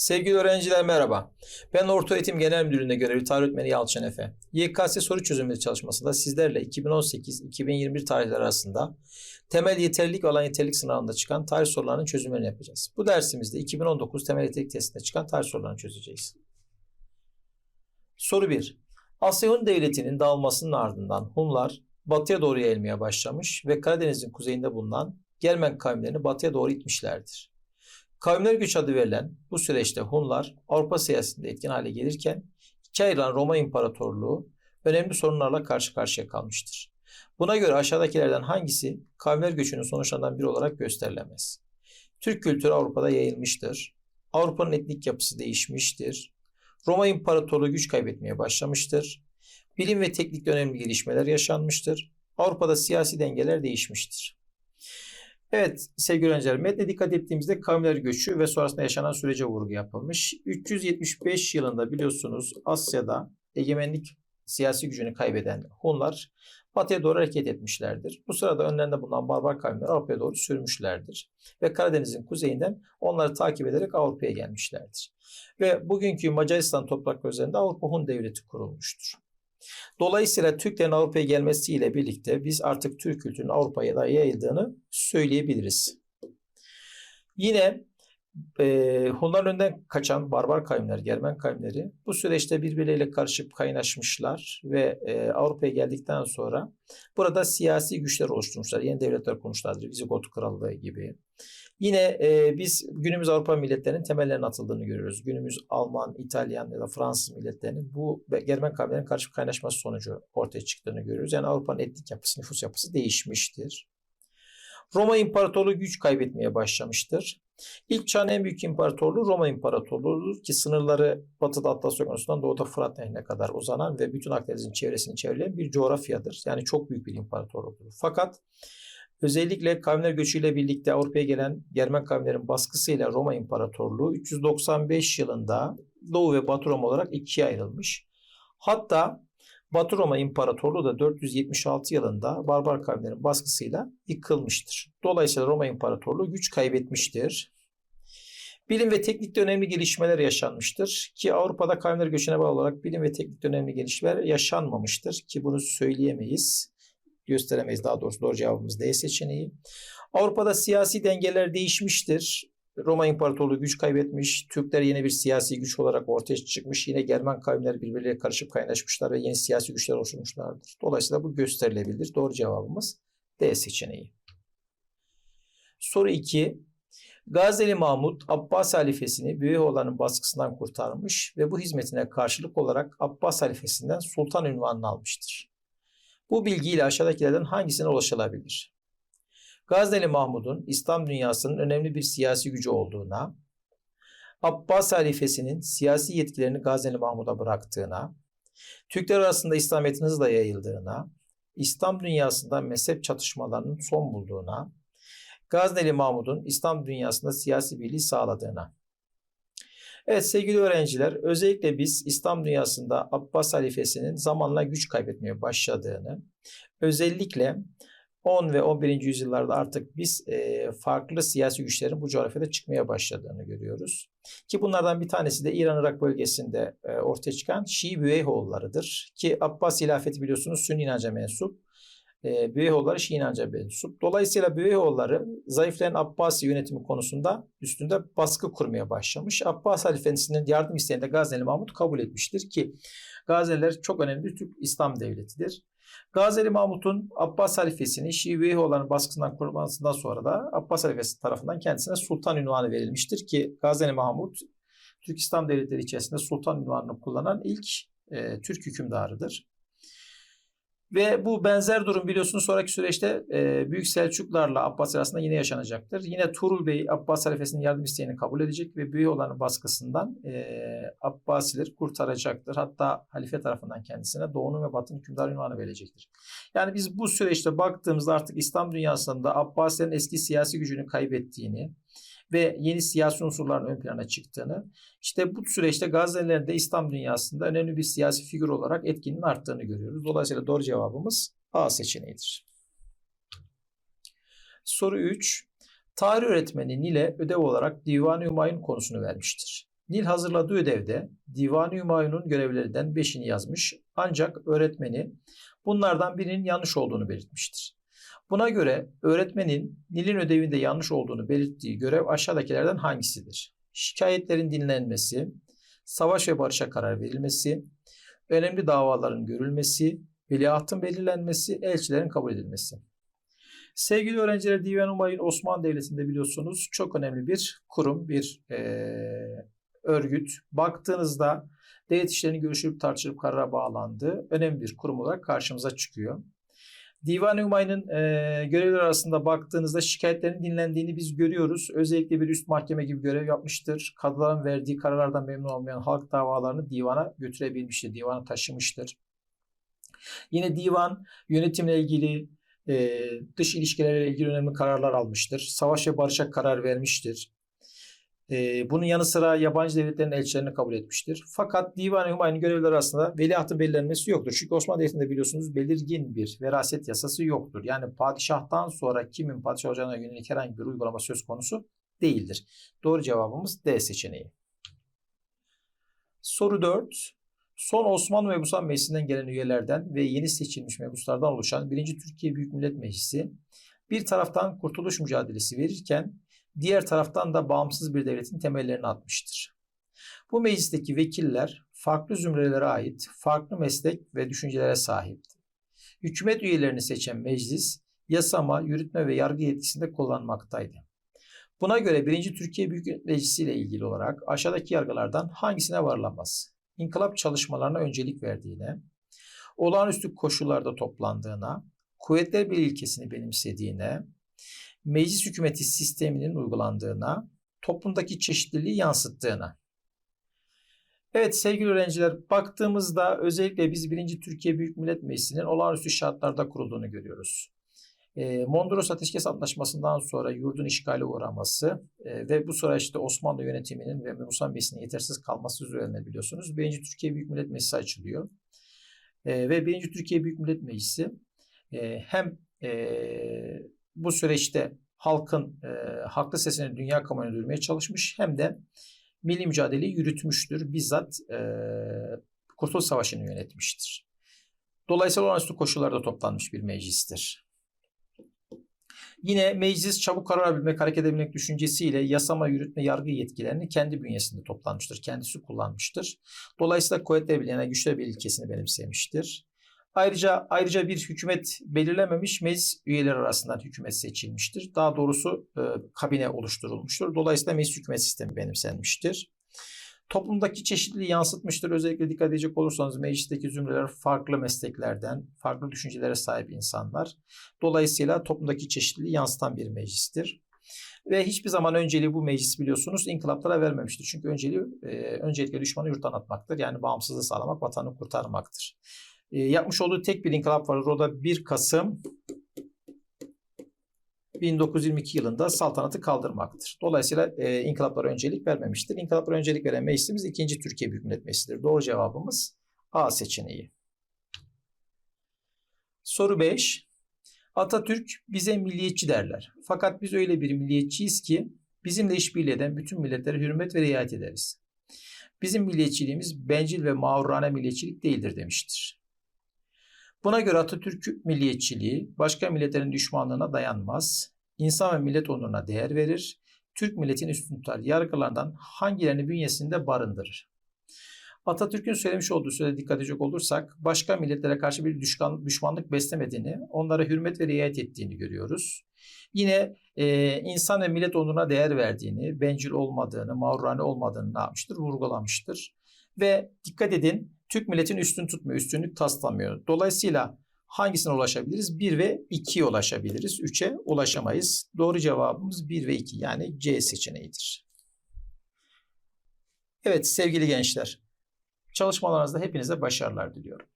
Sevgili öğrenciler merhaba. Ben Orta Öğretim Genel Müdürlüğü'nde görevli tarih öğretmeni Yalçın Efe. YKS soru çözümleri çalışmasında sizlerle 2018-2021 tarihleri arasında temel yeterlilik alan yeterlilik sınavında çıkan tarih sorularının çözümlerini yapacağız. Bu dersimizde 2019 temel yeterlilik testinde çıkan tarih sorularını çözeceğiz. Soru 1. Asya Hun Devleti'nin dağılmasının ardından Hunlar batıya doğru yayılmaya başlamış ve Karadeniz'in kuzeyinde bulunan Germen kavimlerini batıya doğru itmişlerdir. Kavimler güç adı verilen bu süreçte Hunlar Avrupa siyasetinde etkin hale gelirken iki ayrılan Roma İmparatorluğu önemli sorunlarla karşı karşıya kalmıştır. Buna göre aşağıdakilerden hangisi kavimler göçünün sonuçlarından biri olarak gösterilemez? Türk kültürü Avrupa'da yayılmıştır. Avrupa'nın etnik yapısı değişmiştir. Roma İmparatorluğu güç kaybetmeye başlamıştır. Bilim ve teknikte önemli gelişmeler yaşanmıştır. Avrupa'da siyasi dengeler değişmiştir. Evet sevgili öğrenciler metne dikkat ettiğimizde kavimler göçü ve sonrasında yaşanan sürece vurgu yapılmış. 375 yılında biliyorsunuz Asya'da egemenlik siyasi gücünü kaybeden Hunlar batıya doğru hareket etmişlerdir. Bu sırada önlerinde bulunan barbar kavimler Avrupa'ya doğru sürmüşlerdir. Ve Karadeniz'in kuzeyinden onları takip ederek Avrupa'ya gelmişlerdir. Ve bugünkü Macaristan toprakları üzerinde Avrupa Hun Devleti kurulmuştur. Dolayısıyla Türklerin Avrupa'ya gelmesiyle birlikte biz artık Türk kültürünün Avrupa'ya da yayıldığını söyleyebiliriz. Yine e, Hunların önden kaçan barbar kavimler, Germen kavimleri bu süreçte birbirleriyle karışıp kaynaşmışlar ve e, Avrupa'ya geldikten sonra burada siyasi güçler oluşturmuşlar. Yeni devletler kurmuşlardır. Vizigot Krallığı gibi. Yine e, biz günümüz Avrupa milletlerinin temellerinin atıldığını görüyoruz. Günümüz Alman, İtalyan ya da Fransız milletlerinin bu Germen kavimlerin karışık kaynaşması sonucu ortaya çıktığını görüyoruz. Yani Avrupa'nın etnik yapısı, nüfus yapısı değişmiştir. Roma İmparatorluğu güç kaybetmeye başlamıştır. İlk çağın en büyük imparatorluğu Roma İmparatorluğu'dur ki sınırları batıda Atlas Okyanusu'ndan doğuda Fırat Nehri'ne kadar uzanan ve bütün Akdeniz'in çevresini çevreleyen bir coğrafyadır. Yani çok büyük bir imparatorluktur. Fakat özellikle kavimler göçüyle birlikte Avrupa'ya gelen Germen kavimlerin baskısıyla Roma İmparatorluğu 395 yılında Doğu ve Batı Roma olarak ikiye ayrılmış. Hatta Batı Roma İmparatorluğu da 476 yılında barbar kavimlerin baskısıyla yıkılmıştır. Dolayısıyla Roma İmparatorluğu güç kaybetmiştir. Bilim ve teknikte önemli gelişmeler yaşanmıştır ki Avrupa'da kavimler göçüne bağlı olarak bilim ve teknikte önemli gelişmeler yaşanmamıştır ki bunu söyleyemeyiz. Gösteremeyiz daha doğrusu doğru cevabımız D seçeneği. Avrupa'da siyasi dengeler değişmiştir. Roma İmparatorluğu güç kaybetmiş. Türkler yeni bir siyasi güç olarak ortaya çıkmış. Yine Germen kavimler birbirleriyle karışıp kaynaşmışlar ve yeni siyasi güçler oluşturmuşlardır. Dolayısıyla bu gösterilebilir. Doğru cevabımız D seçeneği. Soru 2. Gazeli Mahmut Abbas halifesini Büyükoğulların baskısından kurtarmış ve bu hizmetine karşılık olarak Abbas halifesinden sultan ünvanını almıştır. Bu bilgiyle aşağıdakilerden hangisine ulaşılabilir? Gazneli Mahmud'un İslam dünyasının önemli bir siyasi gücü olduğuna, Abbas halifesinin siyasi yetkilerini Gazneli Mahmud'a bıraktığına, Türkler arasında İslamiyet'in hızla yayıldığına, İslam dünyasında mezhep çatışmalarının son bulduğuna, Gazneli Mahmud'un İslam dünyasında siyasi birliği sağladığına. Evet sevgili öğrenciler, özellikle biz İslam dünyasında Abbas halifesinin zamanla güç kaybetmeye başladığını, özellikle 10 ve 11. yüzyıllarda artık biz e, farklı siyasi güçlerin bu coğrafyada çıkmaya başladığını görüyoruz. Ki bunlardan bir tanesi de İran-Irak bölgesinde e, ortaya çıkan Şii Büveyhoğullarıdır. Ki Abbas hilafeti biliyorsunuz Sünni inanca mensup. E, Büveyhoğulları Şii inanca mensup. Dolayısıyla Büveyhoğulları zayıflayan Abbasi yönetimi konusunda üstünde baskı kurmaya başlamış. Abbas halifesinin yardım isteğini de Gazneli Mahmut kabul etmiştir ki Gazeliler çok önemli bir Türk İslam devletidir. Gazeli Mahmut'un Abbas halifesini Şii olan baskısından kurulmasından sonra da Abbas halifesi tarafından kendisine sultan ünvanı verilmiştir ki Gazeli Mahmut Türk İslam devletleri içerisinde sultan ünvanını kullanan ilk e, Türk hükümdarıdır. Ve bu benzer durum biliyorsunuz sonraki süreçte e, Büyük Selçuklarla Abbas arasında yine yaşanacaktır. Yine Tuğrul Bey Abbas halifesinin yardım isteğini kabul edecek ve Büyük olanın baskısından e, Abbasileri kurtaracaktır. Hatta halife tarafından kendisine Doğu'nun ve Batı'nın hükümdar ünvanı verecektir. Yani biz bu süreçte baktığımızda artık İslam dünyasında Abbasilerin eski siyasi gücünü kaybettiğini, ve yeni siyasi unsurların ön plana çıktığını, işte bu süreçte Gazze'lilerin de İslam dünyasında önemli bir siyasi figür olarak etkinin arttığını görüyoruz. Dolayısıyla doğru cevabımız A seçeneğidir. Soru 3. Tarih öğretmeni Nil'e ödev olarak Divan-ı Hümayun konusunu vermiştir. Nil hazırladığı ödevde Divan-ı Hümayun'un görevlerinden 5'ini yazmış ancak öğretmeni bunlardan birinin yanlış olduğunu belirtmiştir. Buna göre öğretmenin Nil'in ödevinde yanlış olduğunu belirttiği görev aşağıdakilerden hangisidir? Şikayetlerin dinlenmesi, savaş ve barışa karar verilmesi, önemli davaların görülmesi, veliahtın belirlenmesi, elçilerin kabul edilmesi. Sevgili öğrenciler Divan-ı Umayın Osmanlı Devleti'nde biliyorsunuz çok önemli bir kurum, bir e, örgüt. Baktığınızda devlet işlerini görüşülüp tartışılıp karara bağlandığı önemli bir kurum olarak karşımıza çıkıyor. Divan-ı Umay'ın e, görevleri arasında baktığınızda şikayetlerin dinlendiğini biz görüyoruz. Özellikle bir üst mahkeme gibi görev yapmıştır. Kadıların verdiği kararlardan memnun olmayan halk davalarını divana götürebilmiştir, divana taşımıştır. Yine divan yönetimle ilgili, e, dış ilişkilerle ilgili önemli kararlar almıştır. Savaş ve barışa karar vermiştir. E, bunun yanı sıra yabancı devletlerin elçilerini kabul etmiştir. Fakat Divan-ı Hümayun'un görevleri arasında veliahtın belirlenmesi yoktur. Çünkü Osmanlı Devleti'nde biliyorsunuz belirgin bir veraset yasası yoktur. Yani padişahtan sonra kimin padişah olacağına yönelik herhangi bir uygulama söz konusu değildir. Doğru cevabımız D seçeneği. Soru 4. Son Osmanlı Mebusan Meclisi'nden gelen üyelerden ve yeni seçilmiş mebuslardan oluşan 1. Türkiye Büyük Millet Meclisi bir taraftan kurtuluş mücadelesi verirken diğer taraftan da bağımsız bir devletin temellerini atmıştır. Bu meclisteki vekiller farklı zümrelere ait farklı meslek ve düşüncelere sahipti. Hükümet üyelerini seçen meclis yasama, yürütme ve yargı yetkisinde kullanmaktaydı. Buna göre 1. Türkiye Büyük Meclisi ile ilgili olarak aşağıdaki yargılardan hangisine varılamaz? İnkılap çalışmalarına öncelik verdiğine, olağanüstü koşullarda toplandığına, kuvvetler bir ilkesini benimsediğine, meclis hükümeti sisteminin uygulandığına, toplumdaki çeşitliliği yansıttığına. Evet sevgili öğrenciler baktığımızda özellikle biz 1. Türkiye Büyük Millet Meclisi'nin olağanüstü şartlarda kurulduğunu görüyoruz. E, Mondros Ateşkes Antlaşması'ndan sonra yurdun işgale uğraması e, ve bu süreçte Osmanlı yönetiminin ve Musa Meclisi'nin yetersiz kalması üzerine biliyorsunuz 1. Türkiye Büyük Millet Meclisi açılıyor. E, ve 1. Türkiye Büyük Millet Meclisi e, hem e, bu süreçte halkın e, haklı sesini dünya kamuoyuna duyurmaya çalışmış hem de milli mücadeleyi yürütmüştür. Bizzat e, Kurtuluş Savaşı'nı yönetmiştir. Dolayısıyla olağanüstü koşullarda toplanmış bir meclistir. Yine meclis çabuk karar alabilmek, hareket edebilmek düşüncesiyle yasama, yürütme, yargı yetkilerini kendi bünyesinde toplanmıştır. Kendisi kullanmıştır. Dolayısıyla kuvvetler birliğine güçler bir ilkesini benimsemiştir. Ayrıca ayrıca bir hükümet belirlememiş meclis üyeleri arasından hükümet seçilmiştir. Daha doğrusu e, kabine oluşturulmuştur. Dolayısıyla meclis hükümet sistemi benimsenmiştir. Toplumdaki çeşitliliği yansıtmıştır. Özellikle dikkat edecek olursanız meclisteki zümreler farklı mesleklerden, farklı düşüncelere sahip insanlar. Dolayısıyla toplumdaki çeşitliliği yansıtan bir meclistir. Ve hiçbir zaman önceliği bu meclis biliyorsunuz inkılaplara vermemiştir. Çünkü önceliği e, öncelikle düşmanı yurttan atmaktır. Yani bağımsızlığı sağlamak, vatanı kurtarmaktır. E, yapmış olduğu tek bir inkılap vardır. O da 1 Kasım 1922 yılında saltanatı kaldırmaktır. Dolayısıyla e, inkılaplara öncelik vermemiştir. İnkılaplara öncelik veren meclisimiz 2. Türkiye Büyük Millet Meclisi'dir. Doğru cevabımız A seçeneği. Soru 5. Atatürk bize milliyetçi derler. Fakat biz öyle bir milliyetçiyiz ki bizimle işbirliği eden bütün milletlere hürmet ve riayet ederiz. Bizim milliyetçiliğimiz bencil ve mağrurane milliyetçilik değildir demiştir. Buna göre Atatürk milliyetçiliği başka milletlerin düşmanlığına dayanmaz. İnsan ve millet onuruna değer verir. Türk milletini üstün tutar. Yargılardan hangilerini bünyesinde barındırır? Atatürk'ün söylemiş olduğu söze dikkat edecek olursak başka milletlere karşı bir düşman, düşmanlık beslemediğini, onlara hürmet ve riayet ettiğini görüyoruz. Yine e, insan ve millet onuruna değer verdiğini, bencil olmadığını, mağrurane olmadığını ne yapmıştır? Vurgulamıştır. Ve dikkat edin Türk milletin üstün tutmuyor, üstünlük taslamıyor. Dolayısıyla hangisine ulaşabiliriz? 1 ve 2'ye ulaşabiliriz. 3'e ulaşamayız. Doğru cevabımız 1 ve 2 yani C seçeneğidir. Evet sevgili gençler, çalışmalarınızda hepinize başarılar diliyorum.